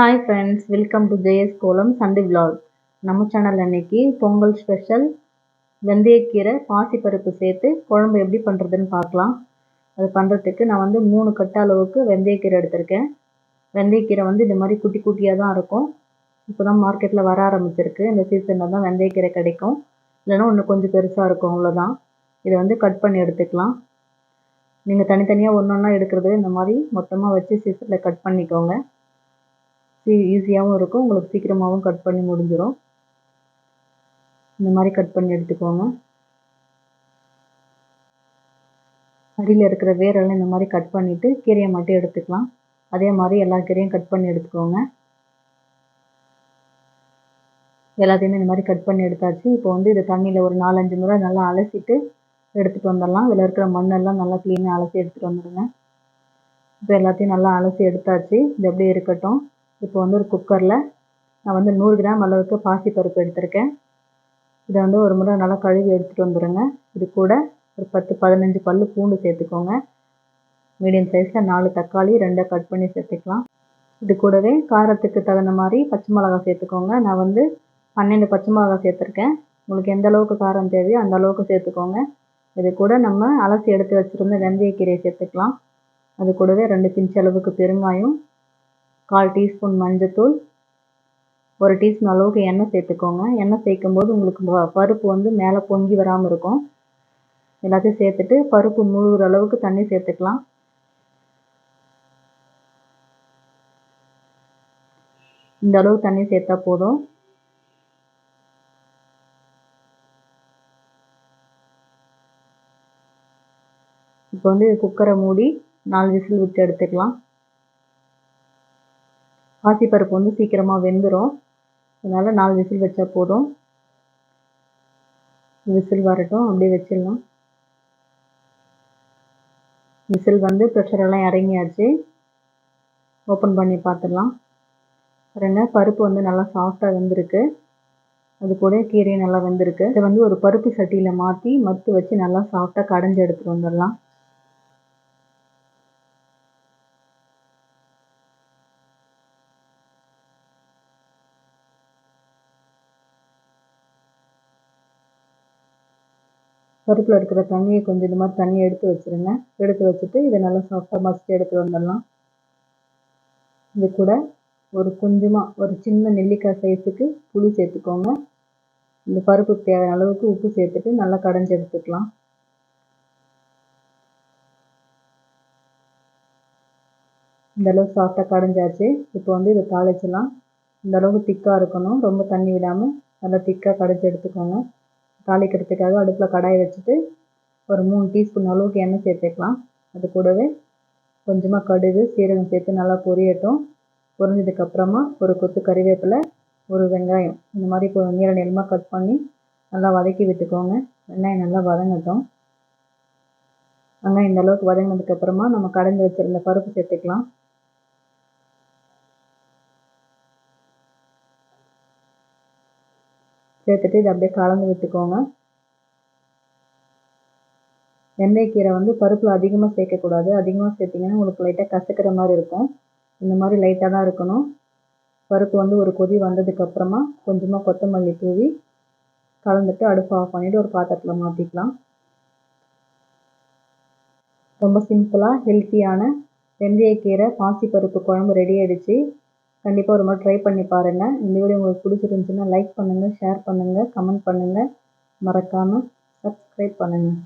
Hi friends welcome to JS Kolam Sunday vlog நம்ம channel அன்னைக்கு Pongal special வெந்தயக்கீரை பாசிப்பருப்பு சேர்த்து குழம்பு எப்படி பண்ணுறதுன்னு பார்க்கலாம். அது பண்ணுறதுக்கு நான் வந்து மூணு கட்ட அளவுக்கு வெந்தயக்கீரை எடுத்திருக்கேன். வெந்தயக்கீரை வந்து இந்த மாதிரி குட்டி குட்டியாக தான் இருக்கும். இப்போ தான் மார்க்கெட்டில் வர ஆரம்பிச்சிருக்கு. இந்த சீசனில் தான் வெந்தயக்கீரை கிடைக்கும். இல்லைன்னா ஒன்று கொஞ்சம் பெருசாக இருக்கும் அவ்வளோதான் இதை வந்து கட் பண்ணி எடுத்துக்கலாம். நீங்கள் தனித்தனியாக ஒன்று ஒன்றா எடுக்கிறது இந்த மாதிரி மொத்தமாக வச்சு சீசனில் கட் பண்ணிக்கோங்க. ஈஸியாகவும் இருக்கும். உங்களுக்கு சீக்கிரமாகவும் கட் பண்ணி முடிஞ்சிடும் இந்த மாதிரி கட் பண்ணி எடுத்துக்கோங்க. அடியில் இருக்கிற வேரெல்லாம் இந்த மாதிரி கட் பண்ணிவிட்டு கீரையை மட்டும் எடுத்துக்கலாம். அதே மாதிரி எல்லா கீரையும் கட் பண்ணி எடுத்துக்கோங்க. எல்லாத்தையுமே இந்த மாதிரி கட் பண்ணி எடுத்தாச்சு. இப்போ வந்து இதை தண்ணியில் ஒரு நாலஞ்சு முறை நல்லா அலசிட்டு எடுத்துகிட்டு வந்துடலாம். இதில் இருக்கிற மண்ணெல்லாம் நல்லா க்ளீனாக அலசி எடுத்துகிட்டு வந்துடுங்க. இப்போ எல்லாத்தையும் நல்லா அலசி எடுத்தாச்சு. இது அப்படியே இருக்கட்டும். இப்போ வந்து ஒரு குக்கரில் நான் வந்து நூறு கிராம் அளவுக்கு பாசிப்பருப்பு எடுத்திருக்கேன். இதை வந்து ஒரு முறை நல்லா கழுவி எடுத்துகிட்டு வந்துடுங்க இது கூட ஒரு பத்து பதினஞ்சு பல் பூண்டு சேர்த்துக்கோங்க. மீடியம் சைஸில் நாலு தக்காளி ரெண்டை கட் பண்ணி சேர்த்துக்கலாம். இது கூடவே காரத்துக்கு தகுந்த மாதிரி பச்சை மிளகா சேர்த்துக்கோங்க. நான் வந்து பன்னெண்டு பச்சை மிளகா சேர்த்துருக்கேன். உங்களுக்கு எந்த அளவுக்கு காரம் தேவையோ அந்த அளவுக்கு சேர்த்துக்கோங்க. இது கூட நம்ம அலசி எடுத்து வச்சுருந்த வெந்தயக்கீரையை சேர்த்துக்கலாம். அது கூடவே ரெண்டு பிஞ்ச் அளவுக்கு பெருங்காயம் கால் டீஸ்பூன் மஞ்சத்தூள் ஒரு டீஸ்பூன் அளவுக்கு எண்ணெய் சேர்த்துக்கோங்க. எண்ணெய் சேர்க்கும் போது உங்களுக்கு பருப்பு வந்து மேலே பொங்கி வராமல் இருக்கும். எல்லாத்தையும் சேர்த்துட்டு பருப்பு முழுகிற அளவுக்கு தண்ணி சேர்த்துக்கலாம். இந்த அளவு தண்ணி சேர்த்தா போதும். இப்போ வந்து குக்கரை மூடி நாலு விசில் விட்டு எடுத்துக்கலாம். பாசிப்பருப்பு வந்து சீக்கிரமாக வெந்துடும் அதனால் நாலு விசில் வச்சா போதும். விசில் வரட்டும் அப்படியே வச்சிடலாம். விசில் வந்து ப்ரெஷரெல்லாம் இறங்கியாச்சு. ஓப்பன் பண்ணி பார்த்துடலாம். ரெண்டு பருப்பு வந்து நல்லா சாஃப்டாக வெந்திருக்கு. அது கூட கீரையும் நல்லா வெந்திருக்கு. இதை வந்து ஒரு பருப்பு சட்டியில் மாற்றி மத்து வச்சு நல்லா சாஃப்டாக கடைஞ்சி எடுத்துகிட்டு வந்துடலாம். பருப்பில் இருக்கிற தண்ணியை கொஞ்சம் இந்த மாதிரி தண்ணியை எடுத்து வச்சுருங்க. எடுத்து வச்சுட்டு இதை நல்லா சாஃப்டாக மசித்து எடுத்து வந்துடலாம். இது கூட ஒரு கொஞ்சமாக ஒரு சின்ன நெல்லிக்காய் சைஸுக்கு புளி சேர்த்துக்கோங்க. இந்த பருப்புக்கு தேவையான அளவுக்கு உப்பு சேர்த்துட்டு நல்லா கடைஞ்சி எடுத்துக்கலாம். இந்த அளவுக்கு சாஃப்டாக கடைஞ்சாச்சு. இப்போ வந்து இதை தாளிச்சிடலாம். இந்த அளவுக்கு திக்காக இருக்கணும். ரொம்ப தண்ணி விடாமல் நல்லா திக்காக கடைஞ்சி எடுத்துக்கோங்க. தாளிக்கிறதுக்காக அடுப்பில் கடாயை வச்சுட்டு ஒரு மூணு டீஸ்பூன் அளவுக்கு எண்ணெய் சேர்த்துக்கலாம். அது கூடவே கொஞ்சமாக கடுகு சீரகம் சேர்த்து நல்லா பொரியட்டும். பொரிஞ்சதுக்கப்புறமா ஒரு கொத்து கறிவேப்பிலை ஒரு வெங்காயம். இந்த மாதிரி இப்போ நீள நீளமாக கட் பண்ணி நல்லா வதக்கி விட்டுக்கோங்க. வெங்காயம் நல்லா வதங்கட்டும். வெங்காயம் இந்த அளவுக்கு வதங்கினதுக்கப்புறமா நம்ம கடைஞ்சி வச்சுருந்த பருப்பு சேர்த்துக்கலாம். சேர்த்துட்டு இதை அப்படியே கலந்து விட்டுக்கோங்க. வெந்தயக்கீரை வந்து பருப்பில் அதிகமாக சேர்க்கக்கூடாது. அதிகமாக சேர்த்திங்கன்னா உங்களுக்கு லைட்டாக கசக்கிற மாதிரி இருக்கும். இந்த மாதிரி லைட்டாக தான் இருக்கணும். பருப்பு வந்து ஒரு கொதி வந்ததுக்கப்புறமா கொஞ்சமாக கொத்தமல்லி தூவி கலந்துட்டு அடுப்பு ஆஃப் பண்ணிவிட்டு ஒரு பாத்திரத்தில் மாற்றிக்கலாம் ரொம்ப சிம்பிளாக ஹெல்த்தியான வெந்தயக்கீரை பாசிப்பருப்பு குழம்பு ரெடி ஆகிடுச்சு கண்டிப்பாக ஒரு முறை ட்ரை பண்ணி பாருங்கள் இந்த வீடியோ உங்களுக்கு பிடிச்சிருந்துச்சுன்னா லைக் பண்ணுங்கள் ஷேர் பண்ணுங்கள் கமெண்ட் பண்ணுங்கள் மறக்காமல் சப்ஸ்கிரைப் பண்ணுங்கள்